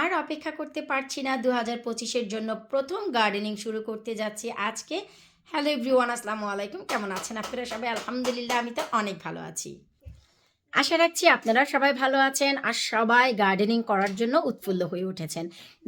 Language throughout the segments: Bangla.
আর অপেক্ষা করতে পারছি না। দু হাজার পঁচিশের জন্য প্রথম গার্ডেনিং শুরু করতে যাচ্ছি আজকে। হ্যালো এভরিওয়ান আসসালামু আলাইকুম। কেমন আছেন আপনারা সবাই? আলহামদুলিল্লাহ, আমি তো অনেক ভালো আছি। আশা রাখছি আপনারা সবাই ভালো আছেন আর সবাই গার্ডেনিং করার জন্য উৎফুল্ল হয়ে উঠেছেন।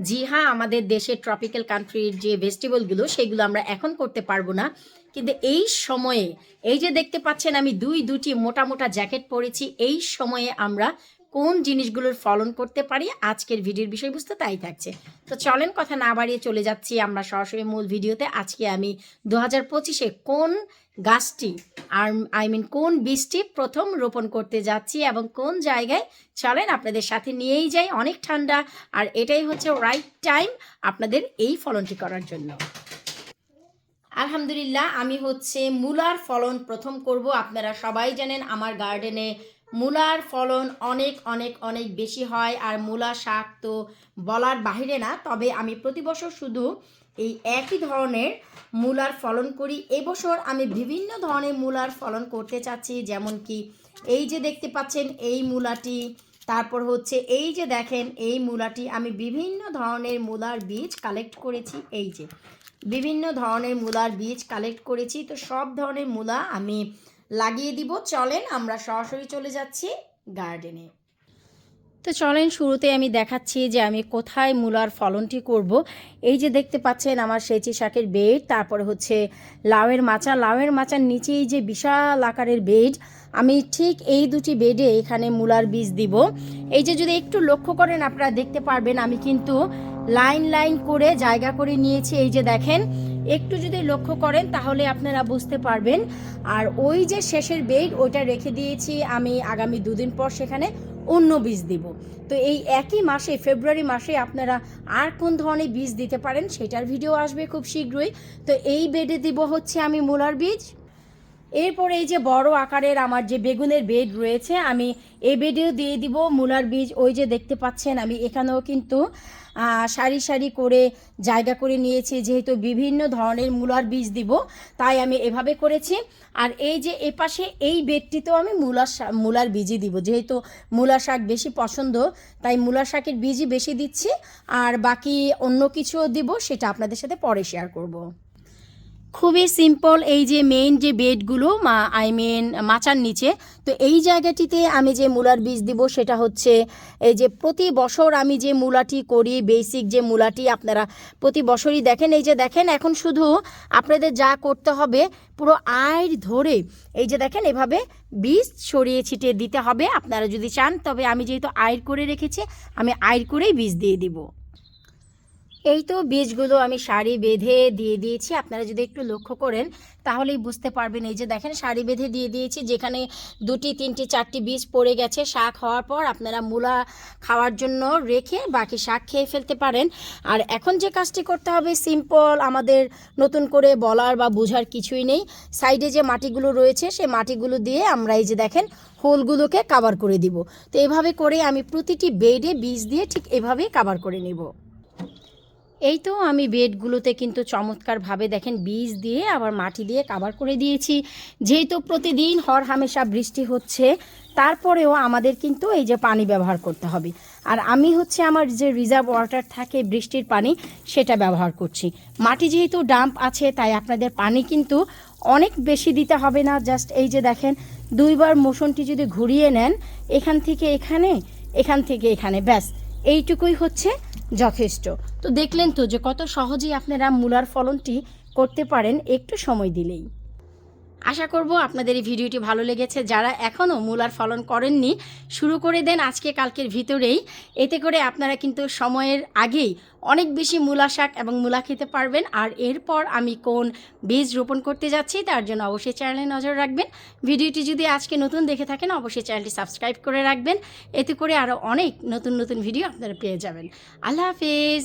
জি হ্যাঁ আমাদের দেশের ট্রপিক্যাল কান্ট্রির যে ভেজিটেবলগুলো সেগুলো আমরা এখন করতে পারব না। কিন্তু এই সময়ে, এই যে দেখতে পাচ্ছেন আমি দুই, দুটি মোটা মোটা জ্যাকেট পরেছি, এই সময়ে আমরা কোন জিনিসগুলোর ফলন করতে পারি, আজকের ভিডিওর বিষয়বস্তু তাই থাকছে। তো চলেন কথা না বাড়িয়ে চলে যাচ্ছি আমরা সরাসরি মূল ভিডিওতে। আজকে আমি দু হাজার পঁচিশে কোন গাছটি, আর আই মিন কোন বীজটি প্রথম রোপণ করতে যাচ্ছি এবং কোন জায়গায়? চলেন আপনাদের সাথে নিয়েই যাই, অনেক ঠান্ডা। আর এটাই হচ্ছে রাইট টাইম আপনাদের এই ফলনটি করার জন্য। আলহামদুলিল্লাহ, আমি হচ্ছে মূলার ফলন প্রথম করব। আপনারা সবাই জানেন আমার গার্ডেনে মূলার ফলন অনেক অনেক অনেক বেশি হয় আর মূলা শাক তো বলার বাহিরে না। তবে আমি প্রতি বছর শুধু এই একই ধরনের মূলার ফলন করি। এবছর আমি বিভিন্ন ধরনের মূলার ফলন করতে চাচ্ছি, যেমন কি এই যে দেখতে পাচ্ছেন এই মূলাটি, তারপর হচ্ছে এই যে দেখেন এই মূলাটি, আমি বিভিন্ন ধরনের মূলার বীজ কালেক্ট করেছি, এই যে। বিভিন্ন ধরনের মূলার বীজ কালেক্ট করেছি, তো সব ধরনের মূলা আমি লাগিয়ে দিব। চলেন আমরা সরাসরি চলে যাচ্ছি গার্ডেনে তো চলেন শুরুতে আমি দেখাচ্ছি যে আমি কোথায় মূলার ফলনটি করব। এই যে দেখতে পাচ্ছেন আমার সেচি শাকের বেড, তারপরে হচ্ছে লাউয়ের মাচা। লাউয়ের মাচার নিচেই যে বিশাল আকারের বেড, আমি ঠিক এই দুটি বেডে এখানে মূলার বীজ দিব। এই যে যদি একটু লক্ষ্য করেন আপনারা দেখতে পারবেন, আমি কিন্তু লাইন লাইন করে জায়গা করে নিয়েছি। এই যে দেখেন একটু যদি লক্ষ্য করেন, তাহলে আপনারা বুঝতে পারবেন। আর ওই যে শেষের বেড, ওইটা রেখে দিয়েছি আমি আগামী দুদিন পর সেখানে অন্য বীজ দিব। তো এই একই মাসে, ফেব্রুয়ারি মাসে আপনারা আর কোন ধরনের বীজ দিতে পারেন, সেটার ভিডিও আসবে খুব শীঘ্রই। তো এই বেডে দিব হচ্ছে আমি মূলার বীজ। এরপরে এই যে বড় আকারের আমার যে বেগুনের বেড রয়েছে, আমি এই বেডেও দিয়ে দিব মূলার বীজ। ওই যে দেখতে পাচ্ছেন, আমি এখানেও কিন্তু সারি সারি করে জায়গা করে নিয়েছি। যেহেতু বিভিন্ন ধরনের মূলার বীজ দিব, তাই আমি এভাবে করেছি। আর এই যে এপাশে এই বেডটিতেও আমি মূলার মূলার বীজই দিব। যেহেতু মূলা শাক বেশি পছন্দ, তাই মূলা শাকের বীজই বেশি দিচ্ছি। আর বাকি অন্য কিছুও দিব, সেটা আপনাদের সাথে পরে শেয়ার করব। খুবই সিম্পল এই যে মেইন যে বেডগুলো মা আই মিন মাচার নিচে। তো এই জায়গাটিতে আমি যে মূলার বীজ দিব, সেটা হচ্ছে এই যে প্রতি বছর আমি যে মূলাটি করি বেসিক যে মূলাটি আপনারা প্রতি বছরই দেখেন, এই যে দেখেন, এখন শুধু আপনাদের যা করতে হবে, পুরো আয় ধরে এই যে দেখেন, এভাবে বীজ ছড়িয়ে ছিটিয়ে দিতে হবে। আপনারা যদি চান, তবে আমি যেহেতু আয়ের করে রেখেছি, আমি আয়ের করেই বীজ দিয়ে দিব। এই তো বীজগুলো আমি শাড়ি বেঁধে দিয়ে দিয়েছি। আপনারা যদি একটু লক্ষ্য করেন, তাহলেই বুঝতে পারবেন এই যে দেখেন শাড়ি বেঁধে দিয়ে দিয়েছি, যেখানে দুটি, তিনটি, চারটি বীজ পড়ে গেছে। শাক হওয়ার পর আপনারা মূলা খাওয়ার জন্য রেখে বাকি শাক খেয়ে ফেলতে পারেন। আর এখন যে কাজটি করতে হবে, সিম্পল আমাদের নতুন করে বলার বা বোঝার কিছুই নেই। সাইডে যে মাটিগুলো রয়েছে, সেই মাটিগুলো দিয়ে আমরা এই যে দেখেন, হোলগুলোকে কাভার করে দিব। তো এভাবে করে আমি প্রতিটি বেডে বীজ দিয়ে ঠিক এভাবেই কাভার করে নেব। এই তো আমি বেডগুলোতে কিন্তু চমৎকারভাবে দেখেন বীজ দিয়ে আবার মাটি দিয়ে কাভার করে দিয়েছি। যেহেতু প্রতিদিন হর হামেশা বৃষ্টি হচ্ছে, তারপরেও আমাদের কিন্তু এই যে পানি ব্যবহার করতে হবে। আর আমি হচ্ছে আমার যে রিজার্ভ ওয়াটার থাকে বৃষ্টির পানি, সেটা ব্যবহার করছি। মাটি যেহেতু ডাম্প আছে, তাই আপনাদের পানি কিন্তু অনেক বেশি দিতে হবে না। জাস্ট এই যে দেখেন, দুইবার মোশনটি যদি ঘুরিয়ে নেন, এখান থেকে এখানে, এখান থেকে এখানে, ব্যাস। এইটুকুই হচ্ছে যথেষ্ট। তো দেখলেন তো যে কত সহজেই আপনারা মূলার ফলনটি করতে পারেন, একটু সময় দিলেই। আশা করব আপনাদের এই ভিডিওটি ভালো লেগেছে। যারা এখনও মূলার ফলন করেননি, শুরু করে দেন আজকে কালকের ভিতরেই। এতে করে আপনারা কিন্তু সময়ের আগেই অনেক বেশি মূলা শাক এবং মূলা খেতে পারবেন। আর এরপর আমি কোন বীজ রোপণ করতে যাচ্ছি তার জন্য অবশ্যই চ্যানেলে নজর রাখবেন। ভিডিওটি যদি আজকে নতুন দেখে থাকেন, অবশ্যই চ্যানেলটি সাবস্ক্রাইব করে রাখবেন। এতে করে আরও অনেক নতুন নতুন ভিডিও আপনারা পেয়ে যাবেন। আল্লাহ হাফিজ।